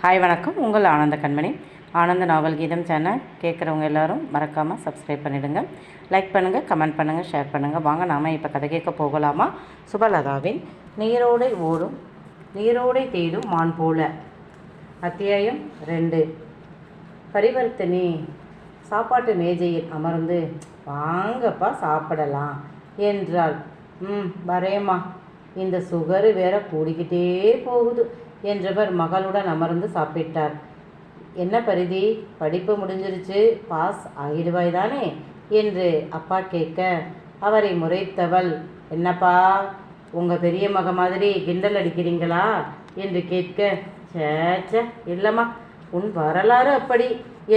Hi வணக்கம். உங்கள் ஆனந்த கண்மணி. ஆனந்த நாவல் கீதம் சேனல். கேட்குறவங்க எல்லாரும் மறக்காமல் சப்ஸ்கிரைப் பண்ணிவிடுங்க லைக் பண்ணுங்கள் கமெண்ட் பண்ணுங்கள் ஷேர் பண்ணுங்கள் வாங்க நாம் இப்போ கதை கேட்க போகலாமா? சுபலதாவின் நீரோடை ஓடும் நீரோடை தேடும் மான் போல அத்தியாயம் ரெண்டு. பரிவர்த்தனி சாப்பாட்டு மேஜையில் அமர்ந்து வாங்கப்பா சாப்பிடலாம் என்றாள். ம் வரேம்மா. இந்த சுகரு வேற கூடிக்கிட்டே போகுது. என்றவர் மகளுடன் அமர்ந்து சாப்பிட்டார். என்ன பரிதி படிப்பு முடிஞ்சிருச்சு பாஸ் ஆகிடுவாய் தானே என்று அப்பா கேட்க அவரை முறைத்தவள். என்னப்பா உங்கள் பெரிய மக மாதிரி கிண்டல் அடிக்கிறீங்களா? என்று கேட்க சேச்ச இல்லைம்மா உன் வரலாறு அப்படி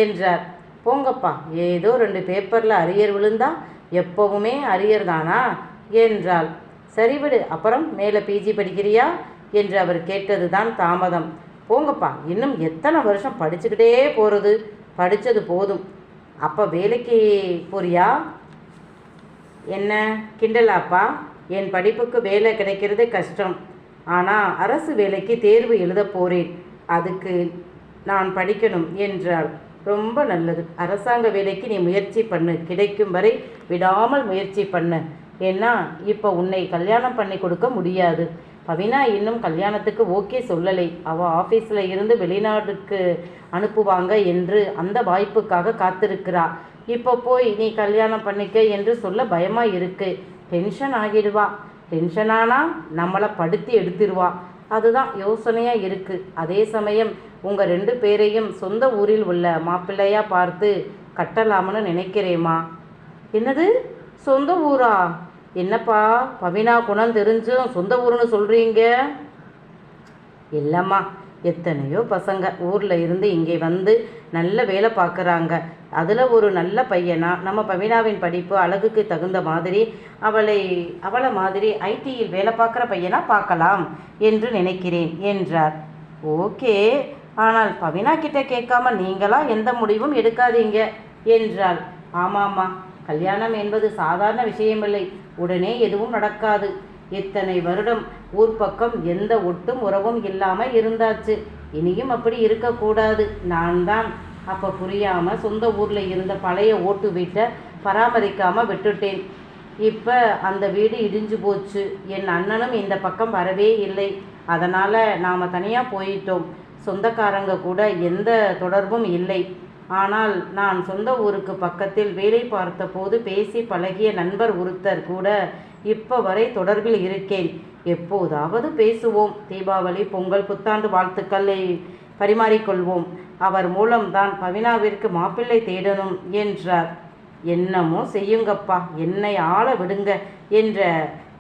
என்றார். போங்கப்பா ஏதோ ரெண்டு பேப்பரில் அரியர் விழுந்தா எப்பவுமே அரியர் தானா? என்றாள். சரி விடு அப்புறம் மேலே பிஜி படிக்கிறியா? என்று அவர் கேட்டது தான் தாமதம். போங்கப்பா இன்னும் எத்தனை வருஷம் படிச்சுக்கிட்டே போகிறது படித்தது போதும். அப்போ வேலைக்கு போறியா? என்ன? கிண்டலாப்பா? என் படிப்புக்கு வேலை கிடைக்கிறது கஷ்டம். ஆனால் அரசு வேலைக்கு தேர்வு எழுத போகிறேன் அதுக்கு நான் படிக்கணும் என்றாள். ரொம்ப நல்லது. அரசாங்க வேலைக்கு நீ முயற்சி பண்ணு. கிடைக்கும் வரை விடாமல் முயற்சி பண்ணு. ஏன்னா இப்போ உன்னை கல்யாணம் பண்ணி கொடுக்க முடியாது. பவினா இன்னும் கல்யாணத்துக்கு ஓகே சொல்லலை. அவள் ஆஃபீஸில் இருந்து வெளிநாட்டுக்கு அனுப்புவாங்க என்று அந்த வாய்ப்புக்காக காத்திருக்கிறா. இப்போ போய் நீ கல்யாணம் பண்ணிக்க என்று சொல்ல பயமாக இருக்கு. டென்ஷன் ஆகிடுவா. டென்ஷனானா நம்மளை படுத்தி எடுத்துருவா. அதுதான் யோசனையாக இருக்குது அதே சமயம் உங்கள் ரெண்டு பேரையும் சொந்த ஊரில் உள்ள மாப்பிள்ளையாக பார்த்து கட்டலாம்னு நினைக்கிறேம்மா. என்னது? சொந்த ஊரா? என்னப்பா பவினா குணம் தெரிஞ்சும் சொந்த ஊருன்னு சொல்கிறீங்க இல்லைம்மா எத்தனையோ பசங்க ஊரில் இருந்து இங்கே வந்து நல்ல வேலை பார்க்குறாங்க. அதில் ஒரு நல்ல பையனா நம்ம பவினாவின் படிப்பு அழகுக்கு தகுந்த மாதிரி அவளை அவளை மாதிரி ஐடியில் வேலை பார்க்குற பையனா பார்க்கலாம் என்று நினைக்கிறேன் என்றார். ஓகே ஆனால் பவினா கிட்ட கேட்காம நீங்களாக எந்த முடிவும் எடுக்காதீங்க என்றாள். ஆமாம்மா கல்யாணம் என்பது சாதாரண விஷயமில்லை. உடனே எதுவும் நடக்காது. இத்தனை வருடம் ஊர் பக்கம் எந்த ஒட்டும் உறவும் இல்லாமல் இருந்தாச்சு. இனியும் அப்படி இருக்கக்கூடாது. நான் தான். அப்போ புரியாமல் சொந்த ஊரில் இருந்த பழைய ஓட்டு வீட்டை பராமரிக்காமல் விட்டுட்டேன். இப்போ அந்த வீடு இடிஞ்சு போச்சு. என் அண்ணனும் இந்த பக்கம் வரவே இல்லை. அதனால் நாம் தனியாக போயிட்டோம். சொந்தக்காரங்க கூட எந்த தொடர்பும் இல்லை. ஆனால் நான் சொந்த ஊருக்கு பக்கத்தில் வேலை பார்த்தபோது பேசி பழகிய நண்பர் ஒருத்தர் கூட இப்போ வரை தொடர்பில் இருக்கேன். எப்போதாவது பேசுவோம். தீபாவளி பொங்கல் புத்தாண்டு வாழ்த்துக்களை பரிமாறிக்கொள்வோம் அவர் மூலம்தான் பவினாவிற்கு மாப்பிள்ளை தேடணும் என்றார். என்னமோ செய்யுங்கப்பா. என்னை ஆள விடுங்க என்ற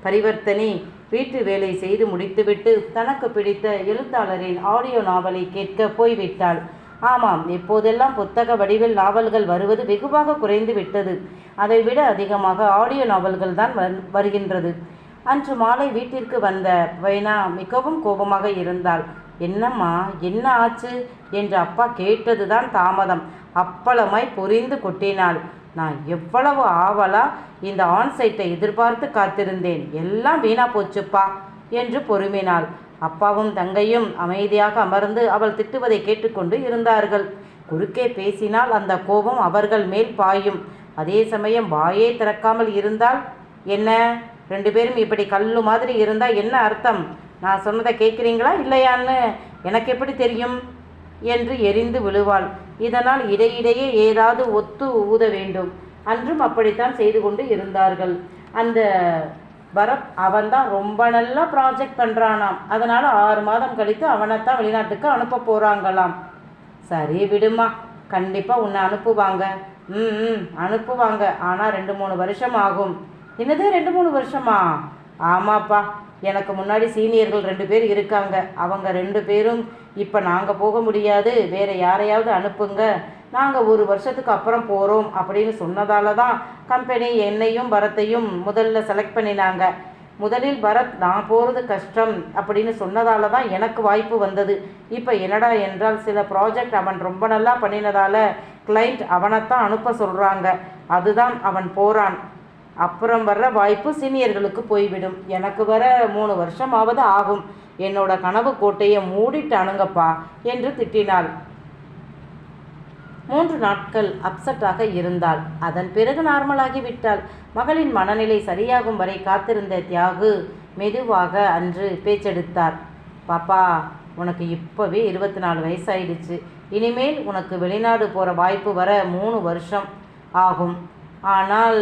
பரிவர்த்தனை வீட்டு வேலை செய்து முடித்துவிட்டு தனக்கு பிடித்த எழுத்தாளரின் ஆடியோ நாவலை கேட்க போய்விட்டாள். ஆமாம் இப்போதெல்லாம் புத்தக வடிவில் நாவல்கள் வருவது வெகுவாக குறைந்து விட்டது. அதைவிட அதிகமாக ஆடியோ நாவல்கள் தான் வருகின்றது. அன்று மாலை வீட்டிற்கு வந்த வைனா மிகவும் கோபமாக இருந்தாள். என்னம்மா என்ன ஆச்சு? என்று அப்பா கேட்டதுதான் தாமதம். அப்பளமாய் பொறிந்து கொட்டினாள். நான் எவ்வளவு ஆவலா இந்த ஆன்சைட்டை எதிர்பார்த்து காத்திருந்தேன். எல்லாம் வீணா போச்சுப்பா என்று பொறுமினாள். அப்பாவும் தங்கையும் அமைதியாக அமர்ந்து அவள் திட்டுவதை கேட்டுக்கொண்டு இருந்தார்கள். குறுக்கே பேசினால் அந்த கோபம் அவர்கள் மேல் பாயும். அதே சமயம் வாயே திறக்காமல் இருந்தால் என்ன? ரெண்டு பேரும் இப்படி கல்லு மாதிரி இருந்தால் என்ன அர்த்தம்? நான் சொன்னதை கேட்குறீங்களா இல்லையான்னு எனக்கு எப்படி தெரியும்? என்று எரிந்து விழுவாள். இதனால் இடையிடையே ஏதாவது ஒத்து ஊத வேண்டும். அன்றும் அப்படித்தான் செய்து கொண்டு இருந்தார்கள். அந்த பரத் அவன்தான் ரொம்ப நல்லா ப்ராஜெக்ட் பண்ணுறானாம் அதனால் ஆறு மாதம் கழித்து அவனைத்தான் வெளிநாட்டுக்கு அனுப்ப போகிறாங்களாம் சரி விடுமா. கண்டிப்பாக உன்னை அனுப்புவாங்க. ம் ம் அனுப்புவாங்க. ஆனால் ரெண்டு மூணு வருஷம் ஆகும். என்னது ரெண்டு மூணு வருஷமா? ஆமாப்பா. எனக்கு முன்னாடி சீனியர்கள் ரெண்டு பேர் இருக்காங்க. அவங்க ரெண்டு பேரும் இப்போ நாங்கள் போக முடியாது. வேறு யாரையாவது அனுப்புங்க. நாங்கள் ஒரு வருஷத்துக்கு அப்புறம் போகிறோம் அப்படின்னு சொன்னதால தான் கம்பெனி என்னையும் பரத்தையும் முதல்ல செலக்ட் பண்ணினாங்க. முதலில் பரத் நான் போகிறது கஷ்டம் அப்படின்னு சொன்னதால தான் எனக்கு வாய்ப்பு வந்தது. இப்போ என்னடா என்றால் சில ப்ராஜெக்ட் அவன் ரொம்ப நல்லா பண்ணினதால கிளைண்ட் அவனைத்தான் அனுப்ப சொல்கிறாங்க அதுதான் அவன் போகிறான் அப்புறம் வர்ற வாய்ப்பு சீனியர்களுக்கு போய்விடும். எனக்கு வர மூணு வருஷமாவது ஆகும். என்னோட கனவு கோட்டையை மூடிட்டானுங்கப்பா என்று திட்டினாள். மூன்று நாட்கள் அப்செட்டாக இருந்தாள். அதன் பிறகு நார்மலாகிவிட்டாள் மகளின் மனநிலை சரியாகும் வரை காத்திருந்த தியாகு மெதுவாக அன்று பேச்செடுத்தார். பாப்பா உனக்கு இப்போவே இருபத்தி நாலு வயசாயிடுச்சு. இனிமேல் உனக்கு வெளிநாடு போகிற வாய்ப்பு வர மூணு வருஷம் ஆகும். ஆனால்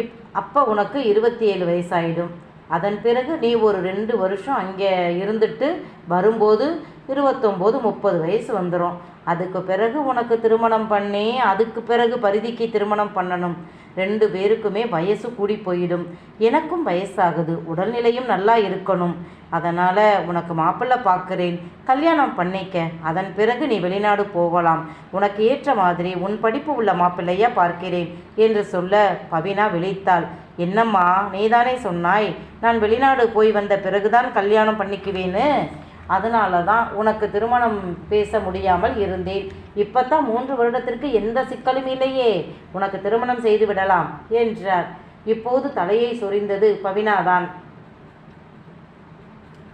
இப் அப்போ உனக்கு இருபத்தி ஏழு வயசாயிடும். அதன் பிறகு நீ ஒரு ரெண்டு வருஷம் அங்கே இருந்துட்டு வரும்போது இருபத்தொம்போது முப்பது வயசு வந்துடும் அதுக்கு பிறகு உனக்கு திருமணம் பண்ணி அதுக்கு பிறகு பரிதிக்கு திருமணம் பண்ணணும். ரெண்டு பேருக்குமே வயசு கூடி போயிடும். எனக்கும் வயசாகுது. உடல்நிலையும் நல்லா இருக்கணும். அதனால் உனக்கு மாப்பிள்ளை பார்க்குறேன். கல்யாணம் பண்ணிக்க. அதன் பிறகு நீ வெளிநாடு போகலாம். உனக்கு ஏற்ற மாதிரி உன் படிப்பு உள்ள மாப்பிள்ளையா பார்க்கிறேன் என்று சொல்ல பவினா விழித்தாள். என்னம்மா நீதானே சொன்னாய் நான் வெளிநாடு போய் வந்த பிறகுதான் கல்யாணம் பண்ணிக்குவேன்னு? அதனால தான் உனக்கு திருமணம் பேச முடியாமல் இருந்தேன். இப்போ தான் மூன்று வருடத்திற்கு எந்த சிக்கலும் இல்லையே. உனக்கு திருமணம் செய்து விடலாம் என்றார். இப்போது தலையை சொரிந்தது பவினாதான்.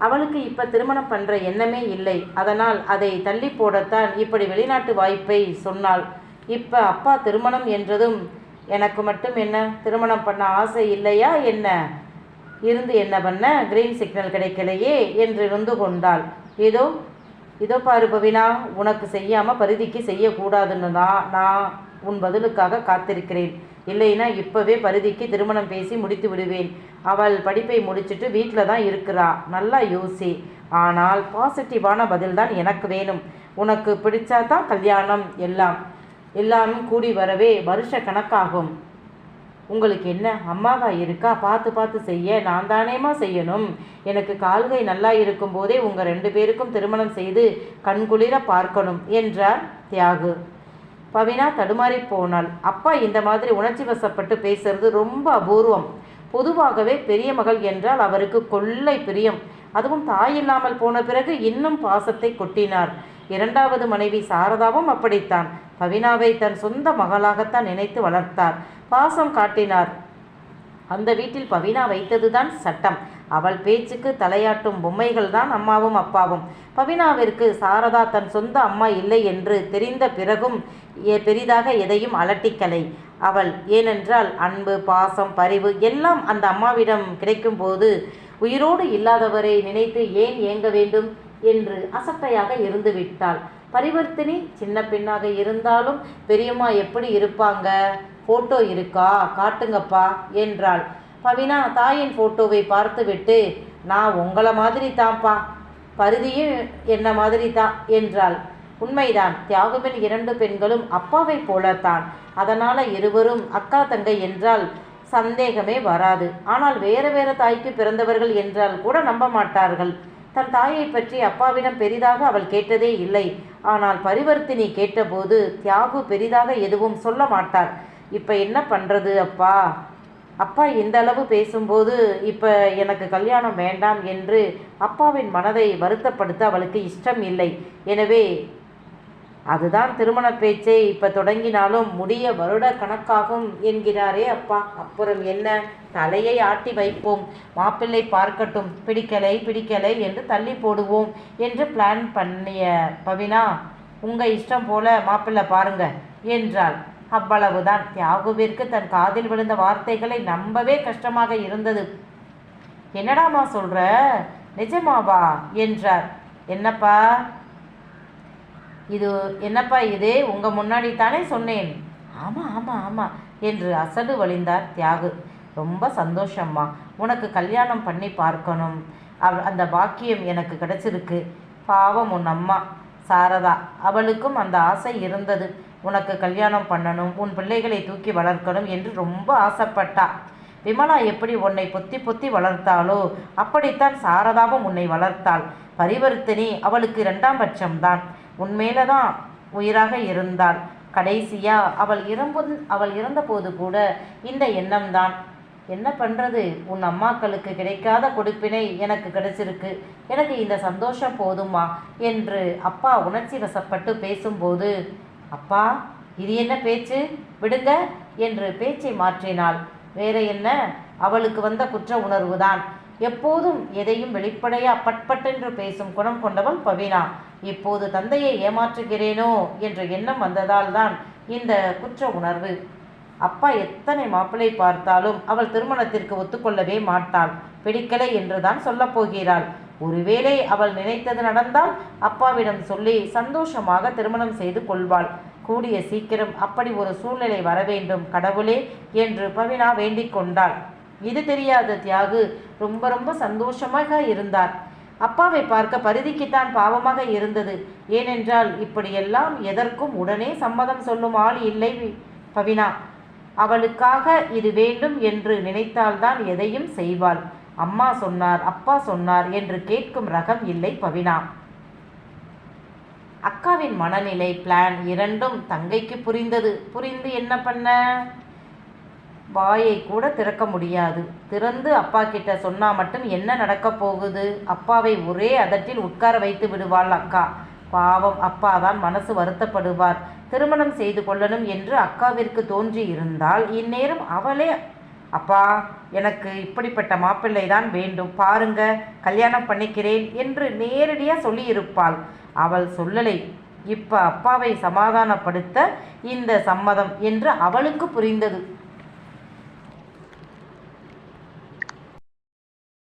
அவளுக்கு இப்போ திருமணம் பண்ணுற எண்ணமே இல்லை. அதனால் அதை தள்ளி போடத்தான் இப்படி வெளிநாட்டு வாய்ப்பை சொன்னாள். இப்போ அப்பா திருமணம் என்றதும் எனக்கு மட்டும் என்ன? திருமணம் பண்ண ஆசை இல்லையா? என்ன? இருந்து என்ன பண்ண? கிரீன் சிக்னல் கிடைக்கலையே என்று இருந்து கொண்டாள். ஏதோ இதோ பாரு பவினா உனக்கு செய்யாமல் பரிதிக்கு செய்யக்கூடாதுன்னு தான் நான் உன் பதிலுக்காக காத்திருக்கிறேன். இல்லைன்னா இப்போவே பரிதிக்கு திருமணம் பேசி முடித்து விடுவேன். அவள் படிப்பை முடிச்சுட்டு வீட்டில் தான் இருக்கிறா. நல்லா யோசி. ஆனால் பாசிட்டிவான பதில் தான் எனக்கு வேணும். உனக்கு பிடிச்சா தான் கல்யாணம் எல்லாம் எல்லாம் கூடி வரவே வருஷ கணக்காகும். உங்களுக்கு என்ன? அம்மாவா இருக்கா? பார்த்து பார்த்து செய்ய. நான் தானேமா செய்யணும். எனக்கு கால்கை நல்லா இருக்கும் போதே உங்கள் ரெண்டு பேருக்கும் திருமணம் செய்து கண்குளிர பார்க்கணும் என்றார் தியாகு. பவினா தடுமாறி போனாள். அப்பா இந்த மாதிரி உணர்ச்சி வசப்பட்டு பேசுறது ரொம்ப அபூர்வம். பொதுவாகவே பெரிய மகள் என்றால் அவருக்கு கொள்ளை பிரியம். அதுவும் தாய் இல்லாமல் போன பிறகு இன்னும் பாசத்தை கொட்டினார். இரண்டாவது மனைவி சாரதாவும் அப்படித்தான். பவினாவை தன் சொந்த மகளாகத்தான் நினைத்து வளர்த்தார். பாசம் காட்டினார். அந்த வீட்டில் பவினா வைத்ததுதான் சட்டம். அவள் பேச்சுக்கு தலையாட்டும் பொம்மைகள் தான் அம்மாவும் அப்பாவும். பவினாவிற்கு சாரதா தன் சொந்த அம்மா இல்லை என்று தெரிந்த பிறகும் பெரிதாக எதையும் அலட்டிக்கலை. அவள் ஏனென்றால் அன்பு பாசம் பரிவு எல்லாம் அந்த அம்மாவிடம் கிடைக்கும்போது உயிரோடு இல்லாதவரை நினைத்து ஏன் ஏங்க வேண்டும் என்று அசட்டையாக இருந்து விட்டாள். பரிவர்த்தினி சின்ன பெண்ணாக இருந்தாலும் பெரியம்மா எப்படி இருப்பாங்க? ஃபோட்டோ இருக்கா? காட்டுங்கப்பா என்றாள். பவினா தாயின் ஃபோட்டோவை பார்த்துவிட்டு நான் உங்களை மாதிரி தான்ப்பா பருதியும் என்ன மாதிரி தான் என்றாள். உண்மைதான் தியாகுவின் இரண்டு பெண்களும் அப்பாவைப் போலத்தான். அதனால இருவரும் அக்கா தங்கை என்றால் சந்தேகமே வராது. ஆனால் வேறு வேறு தாய்க்கு பிறந்தவர்கள் என்றால் கூட நம்ப மாட்டார்கள். தன் தாயை பற்றி அப்பாவிடம் பெரிதாக அவள் கேட்டதே இல்லை. ஆனால் பரிவர்த்தினி கேட்டபோது தியாகு பெரிதாக எதுவும் சொல்ல மாட்டார் இப்போ என்ன பண்ணுறது அப்பா? அப்பா இந்த அளவு பேசும்போது இப்போ எனக்கு கல்யாணம் வேண்டாம் என்று அப்பாவின் மனதை வருத்தப்படுத்த அவளுக்கு இஷ்டம் இல்லை. எனவே அதுதான் திருமண பேச்சை இப்போ தொடங்கினாலும் முடிய வருட கணக்காகும் என்கிறாரே அப்பா. அப்புறம் என்ன? தலையை ஆட்டி வைப்போம். மாப்பிள்ளை பார்க்கட்டும். பிடிக்கலை பிடிக்கலை என்று தள்ளி போடுவோம் என்று பிளான் பண்ணிய பவினா உங்கள் இஷ்டம் போல மாப்பிள்ளை பாருங்க என்றாள். அவ்வளவுதான். தியாகுவிற்கு தன் காதில் விழுந்த வார்த்தைகளை நம்பவே கஷ்டமாக இருந்தது. என்னடாமா சொல்கிற நிஜமாவா? என்றார். என்னப்பா? இது என்னப்பா இது? உங்கள் முன்னாடி தானே சொன்னேன். ஆமாம் ஆமாம் ஆமாம் என்று அசடு வழிந்தார் தியாகு. ரொம்ப சந்தோஷம்மா. உனக்கு கல்யாணம் பண்ணி பார்க்கணும். அவ அந்த பாக்கியம் எனக்கு கிடச்சிருக்கு. பாவம் உன் அம்மா. சாரதா அவளுக்கும் அந்த ஆசை இருந்தது. உனக்கு கல்யாணம் பண்ணணும் உன் பிள்ளைகளை தூக்கி வளர்க்கணும் என்று ரொம்ப ஆசைப்பட்டா. விமலா எப்படி உன்னை பொத்தி பொத்தி வளர்த்தாளோ அப்படித்தான் சாரதாவும் உன்னை வளர்த்தாள். பரிவர்த்தனி அவளுக்கு இரண்டாம் பட்சம்தான். உன்மேல தான் உயிராக இருந்தாள். கடைசியா அவள் இறம்பு அவள் இறந்தபோது கூட இந்த எண்ணம்தான். என்ன பண்ணுறது உன் அம்மாக்களுக்கு கிடைக்காத கொடுப்பினை எனக்கு கிடைச்சிருக்கு. எனக்கு இந்த சந்தோஷம் போதுமா? என்று அப்பா உணர்ச்சி வசப்பட்டு பேசும்போது அப்பா இது என்ன பேச்சு? விடுங்க என்று பேச்சை மாற்றினாள். வேற என்ன? அவளுக்கு வந்த குற்ற உணர்வுதான். எப்போதும் எதையும் வெளிப்படையா பட்பட்டென்று பேசும் குணம் கொண்டவள் பவினா. இப்போது தந்தையை ஏமாற்றுகிறேனோ என்ற எண்ணம் வந்ததால் தான் இந்த குற்ற உணர்வு. அப்பா எத்தனை மாப்பிள்ளை பார்த்தாலும் அவள் திருமணத்திற்கு ஒத்துக்கொள்ளவே மாட்டாள். பிடிக்கலை என்றுதான் சொல்லப்போகிறாள் ஒருவேளை அவள் நினைத்தது நடந்தால் அப்பாவிடம் சொல்லி சந்தோஷமாக திருமணம் செய்து கொள்வாள். கூடிய சீக்கிரம் அப்படி ஒரு சூழ்நிலை வர வேண்டும் கடவுளே என்று பவினா வேண்டிக் கொண்டாள். இது தெரியாத தியாகு ரொம்ப ரொம்ப சந்தோஷமாக இருந்தார். அப்பாவை பார்க்க பரிதிக்குத்தான் பாவமாக இருந்தது. ஏனென்றால் இப்படியெல்லாம் எதற்கும் உடனே சம்மதம் சொல்லும் ஆள் இல்லை பவினா. அவளுக்காக இது வேண்டும் என்று நினைத்தால்தான் எதையும் செய்வாள். அம்மா சொன்னார் அப்பா சொன்னார் என்று கேட்கும் ரகம் இல்லை பவினா. அக்காவின் மனநிலை பிளான் இரண்டும் தங்கைக்கு புரிந்தது. புரிந்து என்ன பண்ண? வாயை கூட திறக்க முடியாது. திறந்து அப்பா கிட்ட சொன்னா மட்டும் என்ன நடக்கப் போகுது? அப்பாவை ஒரே அதட்டில் உட்கார வைத்து விடுவாள் அக்கா. பாவம் அப்பா தான் மனசு வருத்தப்படுவார். திருமணம் செய்து கொள்ளணும் என்று அக்காவிற்கு தோன்றி இருந்தால் இந்நேரம் அவளே அப்பா எனக்கு இப்படிப்பட்ட மாப்பிள்ளை தான் வேண்டும். பாருங்க கல்யாணம் பண்ணிக்கிறேன் என்று நேரடியாக சொல்லியிருப்பாள். அவள் சொல்லலை. இப்ப அப்பாவை சமாதானப்படுத்த இந்த சம்மதம் என்று அவளுக்கு புரிந்தது.